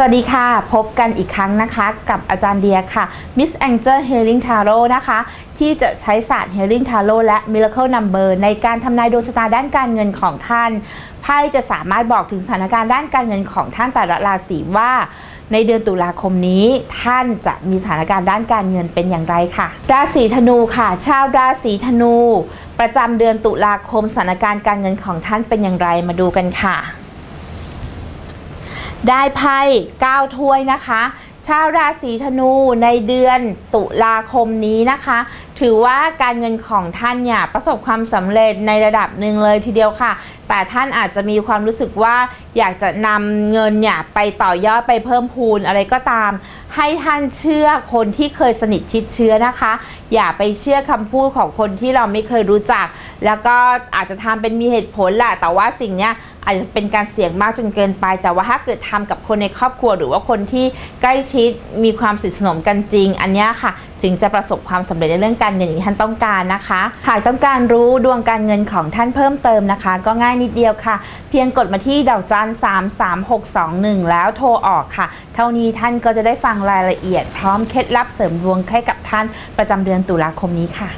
สวัสดีค่ะ พบกันอีกครั้งนะคะกับอาจารย์เดียค่ะ Miss Angel Healing Tarot นะคะ ที่จะใช้ศาสตร์ Healing Tarot และ Miracle Number ในการทำนายดวงชะตาด้านการเงินของท่านไพ่จะสามารถบอกถึงสถานการณ์ด้านการเงินของท่านแต่ละราศีว่า ในเดือนตุลาคมนี้ ท่านจะมีสถานการณ์ด้านการเงินเป็นอย่างไรค่ะ ราศีธนูค่ะ ชาวราศีธนู ประจำเดือนตุลาคมสถานการณ์การเงินของท่านเป็นอย่างไรมาดูกันค่ะ ได้ไพ่9ถ้วยนะคะ ชาวราศีธนูในเดือนตุลาคมนี้นะคะ ถือว่าการเงินของท่านเนี่ยประสบความสำเร็จในระดับหนึ่งเลยทีเดียวค่ะ แต่ท่านอาจจะมีความรู้สึกว่าอยากจะนำเงินเนี่ยไปต่อยอดไปเพิ่มพูนอะไรก็ตาม ให้ท่านเชื่อคนที่เคยสนิทชิดเชื้อนะคะ อย่าไปเชื่อคำพูดของคนที่เราไม่เคยรู้จัก แล้วก็อาจจะทำเป็นมีเหตุผลแหละแต่ว่าสิ่งเนี้ย อาจจะเป็นการเสี่ยงมากจนเกินไป แต่ว่าถ้าเกิดทำกับคนในครอบครัว หรือว่าคนที่ใกล้ชิดมีความสนิทสนมกันจริง อันนี้ค่ะ ถึงจะประสบความสำเร็จในเรื่องการเงินอย่างที่ท่านต้องการนะคะ หากต้องการรู้ดวงการเงินของท่านเพิ่มเติมนะคะ ก็ง่ายนิดเดียวค่ะ เพียงกดมาที่ดอกจัน3 3 6 2 1 แล้วโทรออกค่ะ เท่านี้ท่านก็จะได้ฟังรายละเอียด พร้อมเคล็ดลับเสริมดวงให้กับท่านประจำเดือนตุลาคมนี้ค่ะ